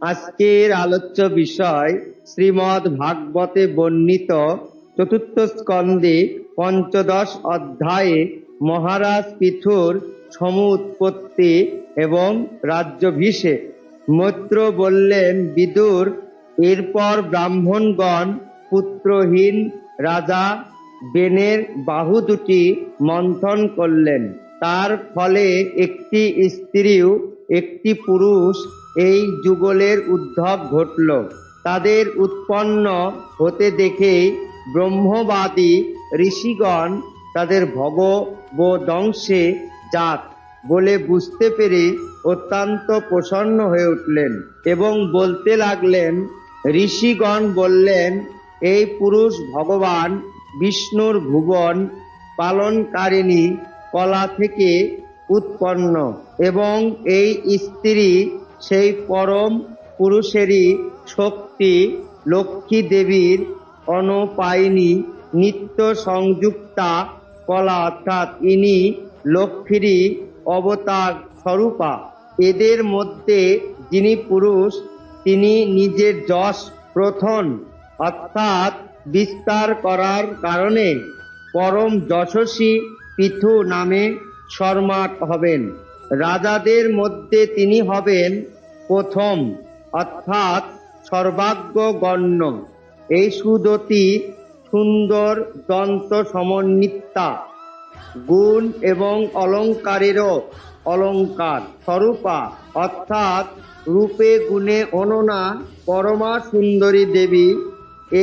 আজকের আলোচ্য বিষয় শ্রীমদ ভাগবতে বর্ণিত চতুর্থ স্কন্ধে পঞ্চদশ অধ্যায়ে মহারাজ পৃথুর সমুৎপত্তি এবং রাজ্যভিষেক। মৈত্র বললেন, বিদুর, এরপর ব্রাহ্মণগণ পুত্রহীন রাজা বেনের বাহু দুটি মন্থন করলেন। তার ফলে একটি স্ত্রীও, একটি পুরুষ এই যুগলের উদ্ভব ঘটল। তাদের উৎপন্ন হতে দেখে ব্রহ্মবাদী ঋষিগণ তাদের ভগবদংশে জাত বলে বুঝতে পেরে অত্যন্ত প্রসন্ন হয়ে উঠলেন এবং বলতে লাগলেন, ঋষিগণ বললেন, এই পুরুষ ভগবান বিষ্ণুর ভুবন পালনকারিণী কলা থেকে উৎপন্ন এবং এই স্ত্রী সেই পরম পুরুষেরই শক্তি লক্ষ্মী দেবীর অনপায়িনী নিত্য সংযুক্তা কলা, অর্থাৎ ইনি লক্ষ্মীরই অবতার স্বরূপা। এদের মধ্যে যিনি পুরুষ, তিনি নিজের যশ প্রথম অর্থাৎ বিস্তার করার কারণে পরম যশস্বী পৃথু নামে শর্মাট হবেন। রাজাদের মধ্যে তিনি হবেন প্রথম, অর্থাৎ সর্বাগ্যগণ্য এই সুদতি সুন্দর দন্ত সমন্বিতা গুণ এবং অলঙ্কারেরও অলঙ্কার স্বরূপা, অর্থাৎ রূপে গুণে অননা পরমা সুন্দরী দেবী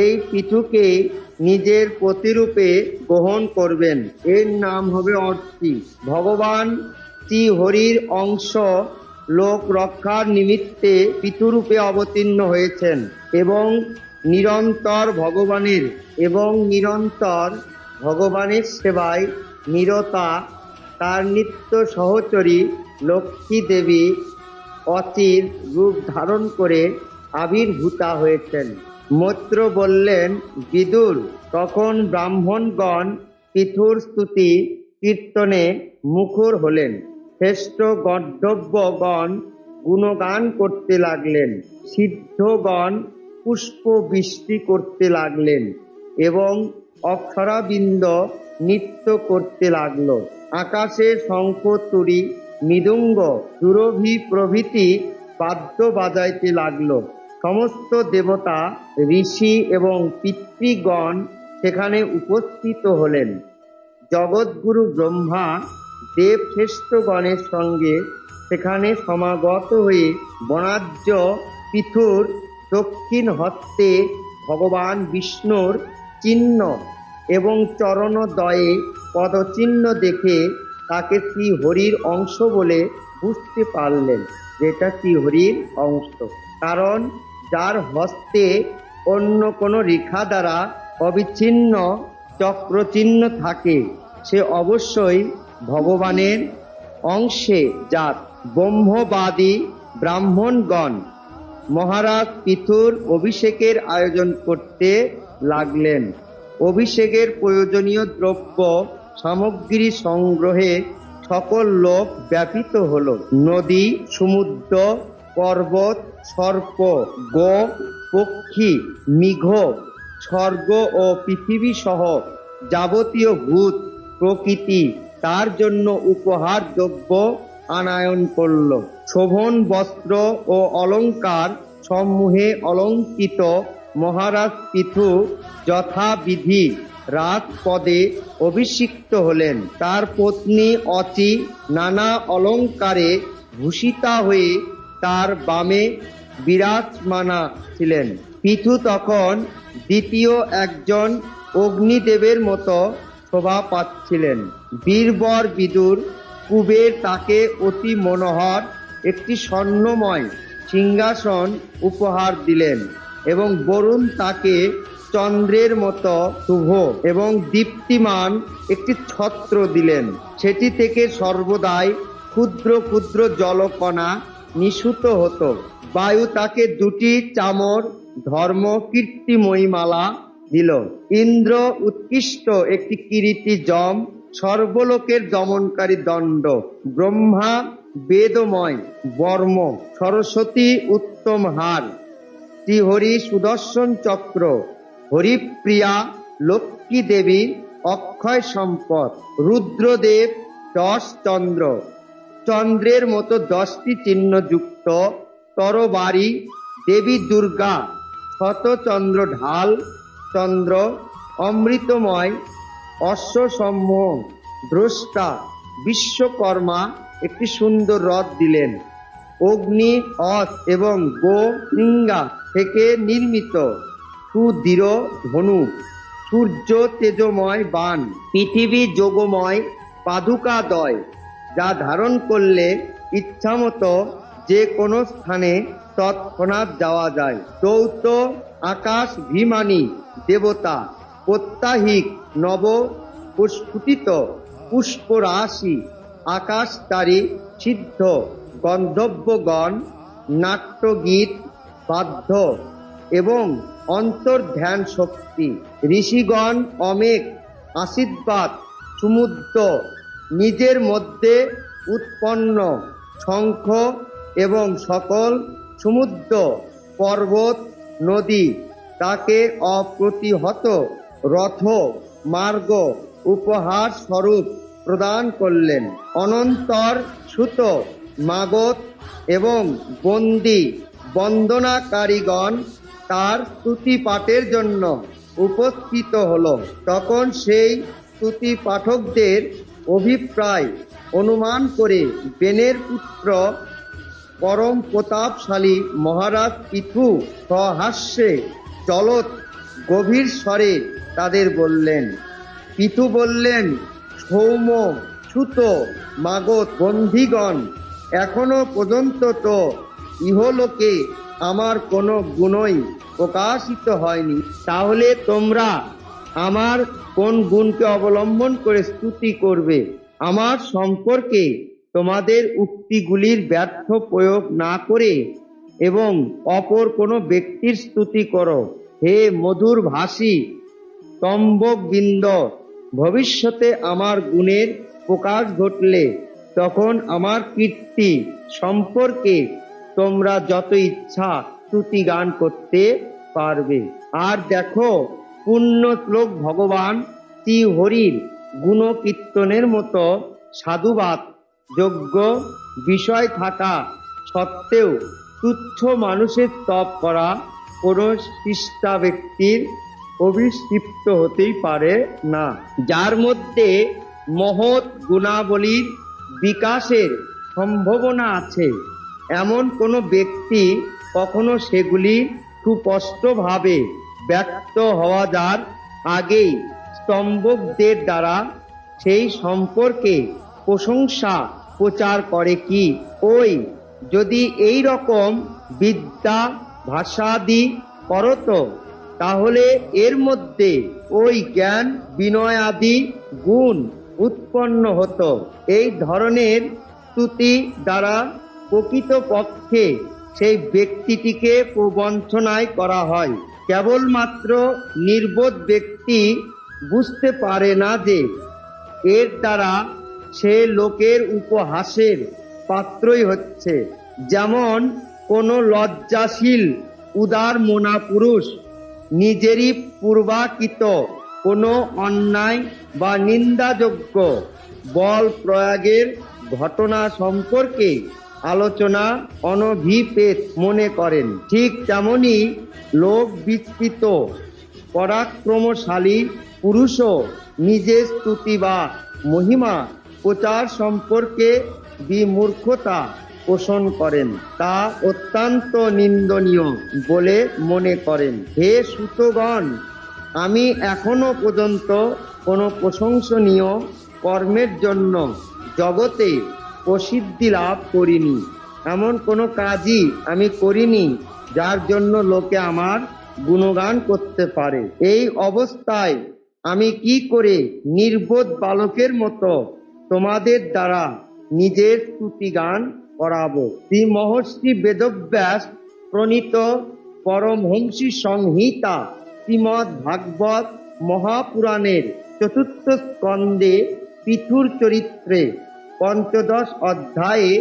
এই পিঠুকে নিজের প্রতিরূপে গ্রহণ করবেন। এর নাম হবে অর্থী ভগবান শ্রী হরির অংশ লোক রক্ষার নিমিত্তে পিতুরূপে অবতীর্ণ হয়েছেন এবং নিরন্তর ভগবানের এবং নিরন্তর ভগবানের সেবায় নিরতা তার নিত্য সহচরী লক্ষ্মী দেবী অচির রূপ ধারণ করে আবির্ভূতা হয়েছেন। মৈত্র বললেন, বিদুর, তখন ব্রাহ্মণগণ পৃথুর স্তুতি কীর্তনে মুখর হলেন। শ্রেষ্ঠ গর্ধব্যগণ গুণগান করতে লাগলেন, সিদ্ধগণ পুষ্প বৃষ্টি করতে লাগলেন এবং অক্ষরাবৃন্দ নৃত্য করতে লাগল। আকাশে শঙ্খ তুরি মৃদুঙ্গ সুরভি প্রভৃতি বাদ্য বাজাইতে লাগল। সমস্ত দেবতা, ঋষি এবং পিতৃগণ সেখানে উপস্থিত হলেন। জগৎগুরু ব্রহ্মা দেবশ্রেষ্ঠগণের সঙ্গে সেখানে সমাগত হয়ে বনাজ্য পৃথুর দক্ষিণ হস্তে ভগবান বিষ্ণুর চিহ্ন এবং চরণদয়ে পদচিহ্ন দেখে তাকে শ্রী হরির অংশ বলে বুঝতে পারলেন যেটা শ্রী হরির অংশ। কারণ যার হস্তে অন্য কোনো রেখা দ্বারা অবিচ্ছিন্ন চক্রচিহ্ন থাকে, সে অবশ্যই ভগবানের অংশে জাত ব্রহ্মবাদী ব্রাহ্মণগণ মহারাজ পিথুর অভিষেকের আয়োজন করতে লাগলেন। অভিষেকের প্রয়োজনীয় দ্রব্য সামগ্রী সংগ্রহে সকল লোক ব্যাপিত হল। নদী, সমুদ্র, পর্বত, সর্প, গো, পক্ষী, মিঘ, স্বর্গ ও পৃথিবী সহ যাবতীয় ভূত, প্রকৃতি তার জন্য উপহার দ্রব্য আনায়ন করল। শোভন, বস্ত্র ও অলঙ্কার সমূহে অলঙ্কিত মহারাজ পিথু যথাবিধি রাজপদে অভিষিক্ত হলেন। তার পত্নী অচি নানা অলংকারে ভূষিতা হয়ে তার বামে বিরাজমানা ছিলেন। পিথু তখন দ্বিতীয় একজন অগ্নিদেবের মতো শোভা পাচ্ছিলেন বীরবর বিদুর কুবের তাকে অতি মনোহর, একটি স্বর্ণময় সিংহাসন উপহার দিলেন এবং বরুণ তাকে চন্দ্রের মতো শুভ এবং দীপ্তিমান একটি ছত্র দিলেন। সেটি থেকে সর্বদাই ক্ষুদ্র ক্ষুদ্র জলকণা নিঃসৃত হতো। বায়ু তাকে দুটি চামর ধর্ম কীর্তিময়ী মালা দিল ইন্দ্র উৎকৃষ্ট একটি কিরীটি জম, সর্বলোকের দমনকারী দণ্ড। ব্রহ্মা বেদময়, বর্ম, সরস্বতী উত্তম হার। শ্রীহরি সুদর্শন চক্র, হরিপ্রিয়া, লক্ষ্মী দেবী, অক্ষয় সম্পদ, রুদ্রদেব, দশ চন্দ্র। চন্দ্রের মতো দশটি চিহ্ন যুক্ত তরবারি, দেবী দুর্গা শতচন্দ্র ঢাল চন্দ্র, অমৃতময় অশ্বসমূহ দ্রষ্টা, বিশ্বকর্মা একটি সুন্দর রথ দিলেন। অগ্নি অস এবং গো সিঙ্গা থেকে নির্মিত। সুদৃঢ় ধনু, সূর্য তেজময় বান, পৃথিবী যোগময় পাদুকা পাদুকাদয়, যা ধারণ করলে ইচ্ছামতো যে কোনো স্থানে তৎক্ষণাৎ যাওয়া যায়। চৌত আকাশ ভিমানী দেবতা, প্রত্যাহিক নব পুষ্পুটিত পুষ্পরাশি, আকাশতারী সিদ্ধ গন্ধব্যগণ, নাট্যগীত বাধ্য এবং অন্তর্ধ্যান শক্তি। ঋষিগণ অমেক আশীর্বাদ, সমুদ্র, নিজের মধ্যে উৎপন্ন শঙ্খ এবং সকল সমুদ্র পর্বত, নদী তাকে অপ্রতিহত রথ, মার্গ, উপহার স্বরূপ প্রদান করলেন। অনন্তর সুত মাগত এবং বন্দি বন্দনাকারীগণ তার স্তুতি পাঠের জন্য উপস্থিত হল। তখন সেই স্তুতি পাঠকদের অভিপ্রায় অনুমান করে বেনের পুত্র পরম প্রতাপশালী মহারাজ পিথু সহাস্যে চলত গভীর স্বরে তাদের বললেন পিথু বললেন সৌম সুত মাগত বন্ধিগণ, এখনও পর্যন্ত তো ইহলোকে আমার কোনো গুণই প্রকাশিত হয়নি। তাহলে তোমরা আমার কোন গুণকে অবলম্বন করে স্তুতি করবে? আমার সম্পর্কে তোমাদের উক্তিগুলির ব্যর্থ প্রয়োগ না করে এবং অপর কোনো ব্যক্তির স্তুতি করো। হে মধুর ভাষী তম্বকবৃন্দ ভবিষ্যতে আমার গুণের প্রকাশ ঘটলে তখন আমার কীর্তি সম্পর্কে তোমরা যত ইচ্ছা স্তুতি গান করতে পারবে। আর দেখো পূর্ণ শ্লোক ভগবান শ্রী হরির গুণ কীর্তনের মতো সাধুবাদ যোগ্য বিষয় থাকা সত্ত্বেও তুচ্ছ মানুষের তপ করা কোনো শিষ্টা ব্যক্তির অভিষিপ্ত হতেই পারে না। যার মধ্যে মহৎ গুণাবলীর বিকাশের সম্ভাবনা আছে। এমন কোনো ব্যক্তি কখনো সেগুলি সুস্পষ্টভাবে ব্যক্ত হওয়া যার আগেই স্তম্ভকদের দ্বারা সেই সম্পর্কে প্রশংসা প্রচার করে কি? ওই, যদি এই রকম বিদ্যা ভাষাদি করত, তাহলে এর মধ্যে ওই জ্ঞান বিনয় আদি গুণ উৎপন্ন হতো। এই ধরনের স্তুতি দ্বারা প্রকৃতপক্ষে সেই ব্যক্তিটিকে প্রবঞ্চনায় করা হয়। কেবলমাত্র নির্বোধ ব্যক্তি বুঝতে পারে না যে এর দ্বারা সে লোকের উপহাসের পাত্রই হচ্ছে। যেমন কোনো লজ্জাশীল, উদার মোনা পুরুষ নিজেরই পূর্বাকৃত কোনো অন্যায় বা নিন্দাযোগ্য বল প্রয়োগের ঘটনা সম্পর্কে আলোচনা অনভিপেত মনে করেন। ঠিক তেমনি লোক বিস্তৃত, পরাক্রমশালী পুরুষও নিজের স্তুতি বা মহিমা প্রচার সম্পর্কে বিমূর্খতা পোষণ করেন। তা অত্যন্ত নিন্দনীয় বলে মনে করেন। হে সুতগণ, আমি এখনও পর্যন্ত কোনো প্রশংসনীয় কর্মের জন্য জগতে প্রসিদ্ধি লাভ করিনি। এমন কোনো কাজই আমি করিনি যার জন্য লোকে আমার গুণগান করতে পারে। এই অবস্থায় আমি কি করে নির্বোধ বালকের মতো তোমাদের দ্বারা নিজের স্তুতি গান করাবো। শ্রী মহর্ষি বেদব্যাস প্রণীত পরমহংসী সংহিতা শ্রীমৎ ভাগবত মহাপুরাণের চতুর্থ স্কন্ধে পিথুর চরিত্রে পঞ্চদশ অধ্যায়ে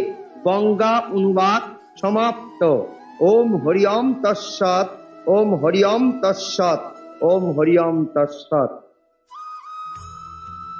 গঙ্গা অনুবাদ সমাপ্ত। ওম হরিওম তৎসৎ, ওম হরিওম তৎসৎ, ওম হরিওম তৎসৎ।